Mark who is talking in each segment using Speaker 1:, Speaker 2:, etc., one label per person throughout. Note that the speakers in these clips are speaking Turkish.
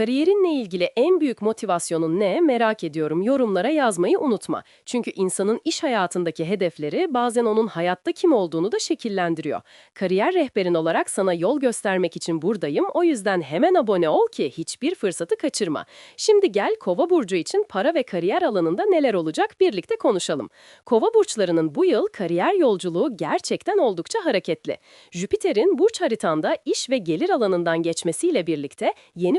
Speaker 1: Kariyerinle ilgili en büyük motivasyonun ne merak ediyorum. Yorumlara yazmayı unutma. Çünkü insanın iş hayatındaki hedefleri bazen onun hayatta kim olduğunu da şekillendiriyor. Kariyer rehberin olarak sana yol göstermek için buradayım. O yüzden hemen abone ol ki hiçbir fırsatı kaçırma. Şimdi gel Kova burcu için para ve kariyer alanında neler olacak birlikte konuşalım. Kova burçlarının bu yıl kariyer yolculuğu gerçekten oldukça hareketli. Jüpiter'in burç haritanda iş ve gelir alanından geçmesiyle birlikte yeni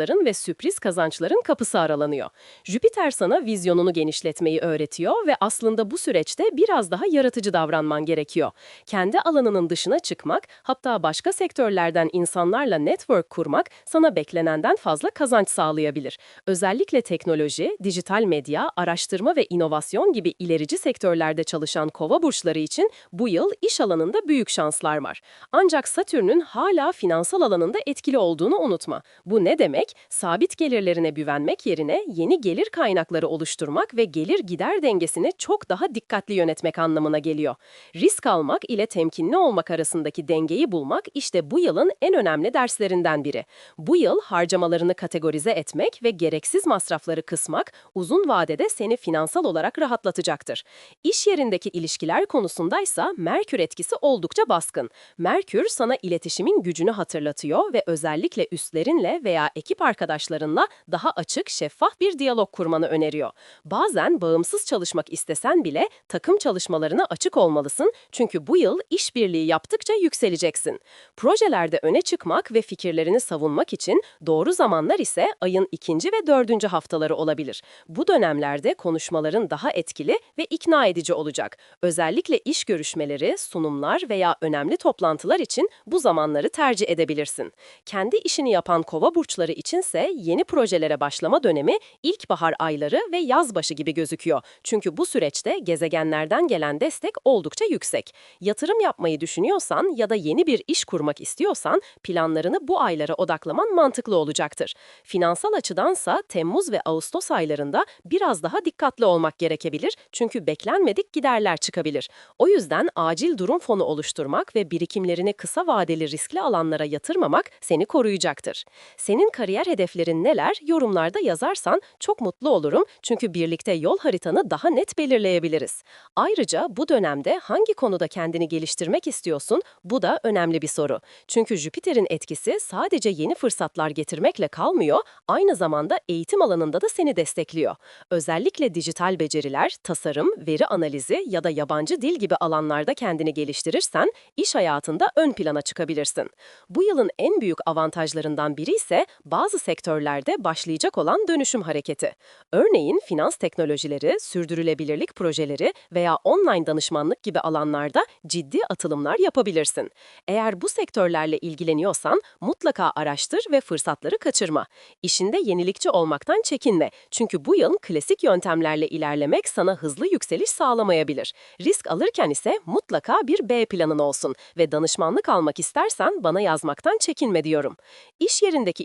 Speaker 1: fırsatların ve sürpriz kazançların kapısı aralanıyor. Jüpiter sana vizyonunu genişletmeyi öğretiyor ve aslında bu süreçte biraz daha yaratıcı davranman gerekiyor. Kendi alanının dışına çıkmak, hatta başka sektörlerden insanlarla network kurmak sana beklenenden fazla kazanç sağlayabilir. Özellikle teknoloji, dijital medya, araştırma ve inovasyon gibi ilerici sektörlerde çalışan kova burçları için bu yıl iş alanında büyük şanslar var. Ancak Satürn'ün hala finansal alanında etkili olduğunu unutma. Bu ne demek? Sabit gelirlerine güvenmek yerine yeni gelir kaynakları oluşturmak ve gelir gider dengesini çok daha dikkatli yönetmek anlamına geliyor. Risk almak ile temkinli olmak arasındaki dengeyi bulmak işte bu yılın en önemli derslerinden biri. Bu yıl harcamalarını kategorize etmek ve gereksiz masrafları kısmak uzun vadede seni finansal olarak rahatlatacaktır. İş yerindeki ilişkiler konusundaysa Merkür etkisi oldukça baskın. Merkür sana iletişimin gücünü hatırlatıyor ve özellikle üstlerinle veya ekip arkadaşlarınla daha açık, şeffaf bir diyalog kurmanı öneriyor. Bazen bağımsız çalışmak istesen bile takım çalışmalarına açık olmalısın çünkü bu yıl işbirliği yaptıkça yükseleceksin. Projelerde öne çıkmak ve fikirlerini savunmak için doğru zamanlar ise ayın ikinci ve dördüncü haftaları olabilir. Bu dönemlerde konuşmaların daha etkili ve ikna edici olacak. Özellikle iş görüşmeleri, sunumlar veya önemli toplantılar için bu zamanları tercih edebilirsin. Kendi işini yapan kova burçları içinse yeni projelere başlama dönemi ilkbahar ayları ve yaz başı gibi gözüküyor. Çünkü bu süreçte gezegenlerden gelen destek oldukça yüksek. Yatırım yapmayı düşünüyorsan ya da yeni bir iş kurmak istiyorsan planlarını bu aylara odaklaman mantıklı olacaktır. Finansal açıdansa Temmuz ve Ağustos aylarında biraz daha dikkatli olmak gerekebilir çünkü beklenmedik giderler çıkabilir. O yüzden acil durum fonu oluşturmak ve birikimlerini kısa vadeli riskli alanlara yatırmamak seni koruyacaktır. Senin kariyer hedeflerin neler? Yorumlarda yazarsan çok mutlu olurum çünkü birlikte yol haritanı daha net belirleyebiliriz. Ayrıca bu dönemde hangi konuda kendini geliştirmek istiyorsun? Bu da önemli bir soru. Çünkü Jüpiter'in etkisi sadece yeni fırsatlar getirmekle kalmıyor, aynı zamanda eğitim alanında da seni destekliyor. Özellikle dijital beceriler, tasarım, veri analizi ya da yabancı dil gibi alanlarda kendini geliştirirsen iş hayatında ön plana çıkabilirsin. Bu yılın en büyük avantajlarından biri ise bazı sektörlerde başlayacak olan dönüşüm hareketi. Örneğin finans teknolojileri, sürdürülebilirlik projeleri veya online danışmanlık gibi alanlarda ciddi atılımlar yapabilirsin. Eğer bu sektörlerle ilgileniyorsan mutlaka araştır ve fırsatları kaçırma. İşinde yenilikçi olmaktan çekinme. Çünkü bu yıl klasik yöntemlerle ilerlemek sana hızlı yükseliş sağlamayabilir. Risk alırken ise mutlaka bir B planın olsun ve danışmanlık almak istersen bana yazmaktan çekinme diyorum. İş yerindeki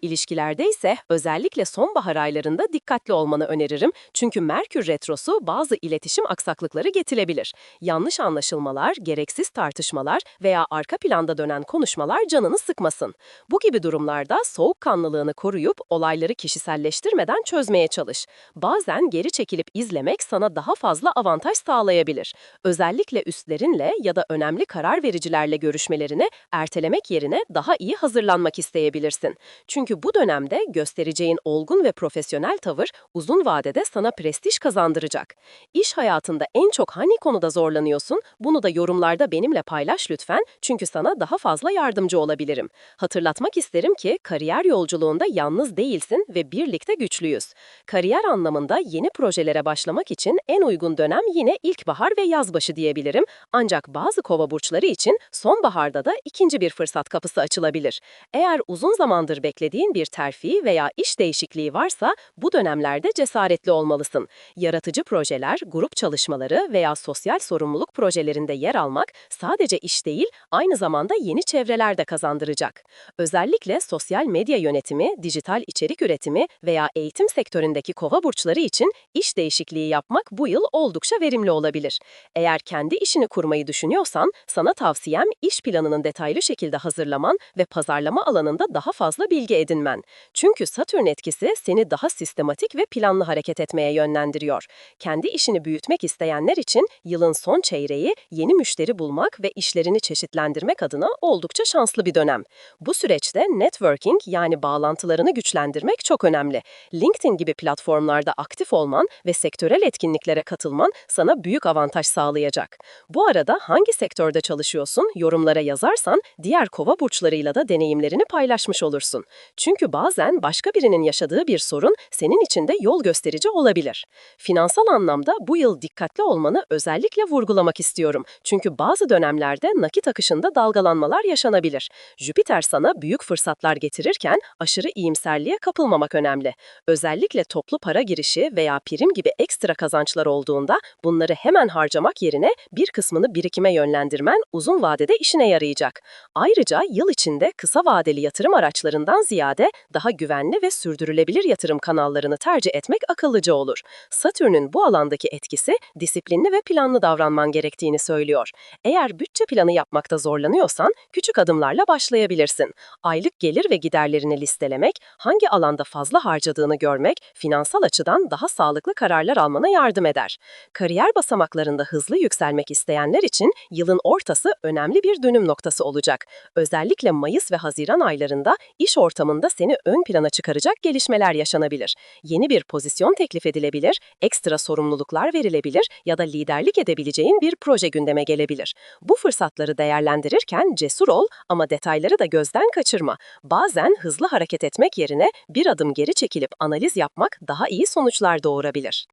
Speaker 1: ilişkilerde ise özellikle sonbahar aylarında dikkatli olmanı öneririm. Çünkü Merkür Retrosu bazı iletişim aksaklıkları getirebilir. Yanlış anlaşılmalar, gereksiz tartışmalar veya arka planda dönen konuşmalar canını sıkmasın. Bu gibi durumlarda soğukkanlılığını koruyup olayları kişiselleştirmeden çözmeye çalış. Bazen geri çekilip izlemek sana daha fazla avantaj sağlayabilir. Özellikle üstlerinle ya da önemli karar vericilerle görüşmelerini ertelemek yerine daha iyi hazırlanmak isteyebilirsin. Çünkü bu dönemde göstereceğin olgun ve profesyonel tavır uzun vadede sana prestij kazandıracak. İş hayatında en çok hangi konuda zorlanıyorsun? Bunu da yorumlarda benimle paylaş lütfen çünkü sana daha fazla yardımcı olabilirim. Hatırlatmak isterim ki kariyer yolculuğunda yalnız değilsin ve birlikte güçlüyüz. Kariyer anlamında yeni projelere başlamak için en uygun dönem yine ilkbahar ve yazbaşı diyebilirim. Ancak bazı kova burçları için sonbaharda da ikinci bir fırsat kapısı açılabilir. Eğer uzun zamandır beklediğin bir terfi veya iş değişikliği varsa bu dönemlerde cesaretli olmalısın. Yaratıcı projeler, grup çalışmaları veya sosyal sorumluluk projelerinde yer almak sadece iş değil, aynı zamanda yeni çevreler de kazandıracak. Özellikle sosyal medya yönetimi, dijital içerik üretimi veya eğitim sektöründeki kova burçları için iş değişikliği yapmak bu yıl oldukça verimli olabilir. Eğer kendi işini kurmayı düşünüyorsan, sana tavsiyem iş planının detaylı şekilde hazırlaman ve pazarlama alanında daha fazla bilgi edinmen. Çünkü Satürn etkisi seni daha sistematik ve planlı hareket etmeye yönlendiriyor. Kendi işini büyütmek isteyenler için yılın son çeyreği yeni müşteri bulmak ve işlerini çeşitlendirmek adına oldukça şanslı bir dönem. Bu süreçte networking yani bağlantılarını güçlendirmek çok önemli. LinkedIn gibi platformlarda aktif olman ve sektörel etkinliklere katılman sana büyük avantaj sağlayacak. Bu arada hangi sektörde çalışıyorsun yorumlara yazarsan diğer kova burçlarıyla da deneyimlerini paylaşmış olursun. Çünkü bazen başka birinin yaşadığı bir sorun senin için de yol gösterici olabilir. Finansal anlamda bu yıl dikkatli olmanı özellikle vurgulamak istiyorum. Çünkü bazı dönemlerde nakit akışında dalgalanmalar yaşanabilir. Jüpiter sana büyük fırsatlar getirirken aşırı iyimserliğe kapılmamak önemli. Özellikle toplu para girişi veya prim gibi ekstra kazançlar olduğunda bunları hemen harcamak yerine bir kısmını birikime yönlendirmen uzun vadede işine yarayacak. Ayrıca yıl içinde kısa vadeli yatırım araçlarından ziyade daha güvenli ve sürdürülebilir yatırım kanallarını tercih etmek akıllıca olur. Satürn'ün bu alandaki etkisi disiplinli ve planlı davranman gerektiğini söylüyor. Eğer bütçe planı yapmakta zorlanıyorsan küçük adımlarla başlayabilirsin. Aylık gelir ve giderlerini listelemek, hangi alanda fazla harcadığını görmek, finansal açıdan daha sağlıklı kararlar almana yardım eder. Kariyer basamaklarında hızlı yükselmek isteyenler için yılın ortası önemli bir dönüm noktası olacak. Özellikle Mayıs ve Haziran aylarında iş ortamında seni ön plana çıkaracak gelişmeler yaşanabilir. Yeni bir pozisyon teklif edilebilir, ekstra sorumluluklar verilebilir ya da liderlik edebileceğin bir proje gündeme gelebilir. Bu fırsatları değerlendirirken cesur ol ama detayları da gözden kaçırma. Bazen hızlı hareket etmek yerine bir adım geri çekilip analiz yapmak daha iyi sonuçlar doğurabilir.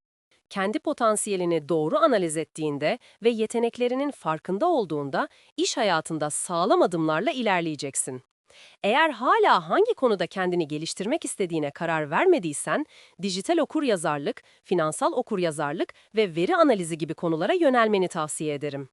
Speaker 1: Kendi potansiyelini doğru analiz ettiğinde ve yeteneklerinin farkında olduğunda iş hayatında sağlam adımlarla ilerleyeceksin. Eğer hala hangi konuda kendini geliştirmek istediğine karar vermediysen, dijital okuryazarlık, finansal okuryazarlık ve veri analizi gibi konulara yönelmeni tavsiye ederim.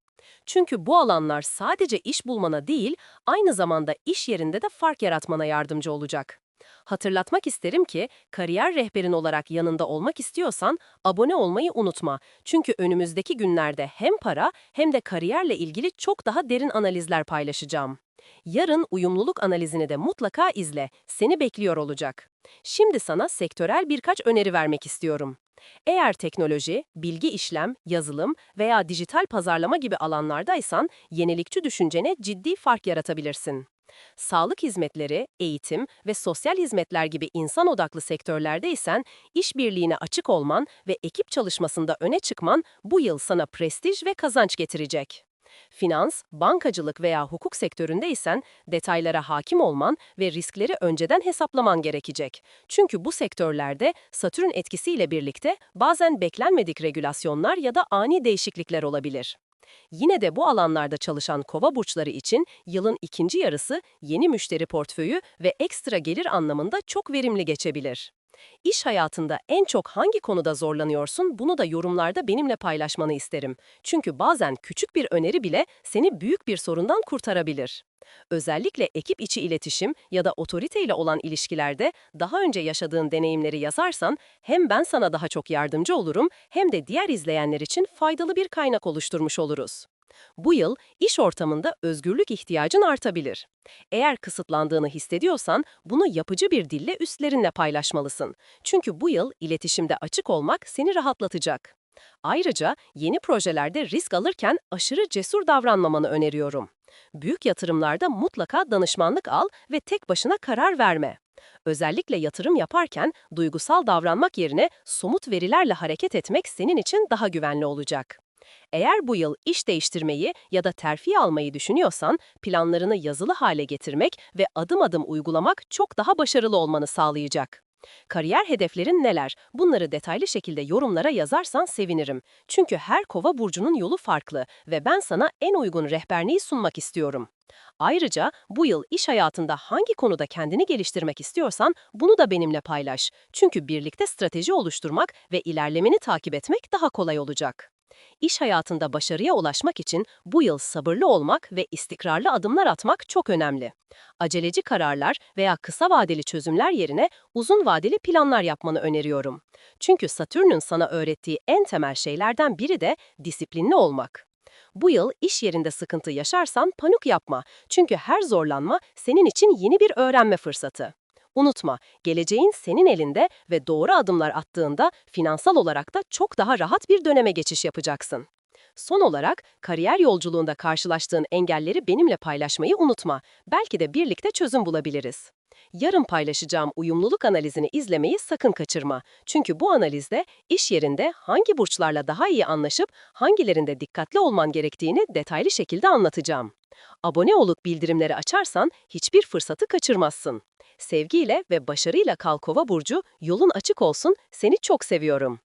Speaker 1: Çünkü bu alanlar sadece iş bulmana değil, aynı zamanda iş yerinde de fark yaratmana yardımcı olacak. Hatırlatmak isterim ki kariyer rehberin olarak yanında olmak istiyorsan abone olmayı unutma. Çünkü önümüzdeki günlerde hem para hem de kariyerle ilgili çok daha derin analizler paylaşacağım. Yarın uyumluluk analizini de mutlaka izle. Seni bekliyor olacak. Şimdi sana sektörel birkaç öneri vermek istiyorum. Eğer teknoloji, bilgi işlem, yazılım veya dijital pazarlama gibi alanlardaysan yenilikçi düşüncene ciddi fark yaratabilirsin. Sağlık hizmetleri, eğitim ve sosyal hizmetler gibi insan odaklı sektörlerdeysen işbirliğine açık olman ve ekip çalışmasında öne çıkman bu yıl sana prestij ve kazanç getirecek. Finans, bankacılık veya hukuk sektöründeysen detaylara hakim olman ve riskleri önceden hesaplaman gerekecek. Çünkü bu sektörlerde Satürn etkisiyle birlikte bazen beklenmedik regülasyonlar ya da ani değişiklikler olabilir. Yine de bu alanlarda çalışan kova burçları için yılın ikinci yarısı yeni müşteri portföyü ve ekstra gelir anlamında çok verimli geçebilir. İş hayatında en çok hangi konuda zorlanıyorsun bunu da yorumlarda benimle paylaşmanı isterim. Çünkü bazen küçük bir öneri bile seni büyük bir sorundan kurtarabilir. Özellikle ekip içi iletişim ya da otoriteyle olan ilişkilerde daha önce yaşadığın deneyimleri yazarsan hem ben sana daha çok yardımcı olurum hem de diğer izleyenler için faydalı bir kaynak oluşturmuş oluruz. Bu yıl iş ortamında özgürlük ihtiyacın artabilir. Eğer kısıtlandığını hissediyorsan bunu yapıcı bir dille üstlerinle paylaşmalısın. Çünkü bu yıl iletişimde açık olmak seni rahatlatacak. Ayrıca yeni projelerde risk alırken aşırı cesur davranmamanı öneriyorum. Büyük yatırımlarda mutlaka danışmanlık al ve tek başına karar verme. Özellikle yatırım yaparken duygusal davranmak yerine somut verilerle hareket etmek senin için daha güvenli olacak. Eğer bu yıl iş değiştirmeyi ya da terfi almayı düşünüyorsan, planlarını yazılı hale getirmek ve adım adım uygulamak çok daha başarılı olmanı sağlayacak. Kariyer hedeflerin neler? Bunları detaylı şekilde yorumlara yazarsan sevinirim. Çünkü her kova burcunun yolu farklı ve ben sana en uygun rehberliği sunmak istiyorum. Ayrıca bu yıl iş hayatında hangi konuda kendini geliştirmek istiyorsan bunu da benimle paylaş. Çünkü birlikte strateji oluşturmak ve ilerlemeni takip etmek daha kolay olacak. İş hayatında başarıya ulaşmak için bu yıl sabırlı olmak ve istikrarlı adımlar atmak çok önemli. Aceleci kararlar veya kısa vadeli çözümler yerine uzun vadeli planlar yapmanı öneriyorum. Çünkü Satürn'ün sana öğrettiği en temel şeylerden biri de disiplinli olmak. Bu yıl iş yerinde sıkıntı yaşarsan panik yapma. Çünkü her zorlanma senin için yeni bir öğrenme fırsatı. Unutma, geleceğin senin elinde ve doğru adımlar attığında finansal olarak da çok daha rahat bir döneme geçiş yapacaksın. Son olarak, kariyer yolculuğunda karşılaştığın engelleri benimle paylaşmayı unutma. Belki de birlikte çözüm bulabiliriz. Yarın paylaşacağım uyumluluk analizini izlemeyi sakın kaçırma. Çünkü bu analizde iş yerinde hangi burçlarla daha iyi anlaşıp hangilerinde dikkatli olman gerektiğini detaylı şekilde anlatacağım. Abone olup bildirimleri açarsan hiçbir fırsatı kaçırmazsın. Sevgiyle ve başarıyla kal Kova burcu, yolun açık olsun, seni çok seviyorum.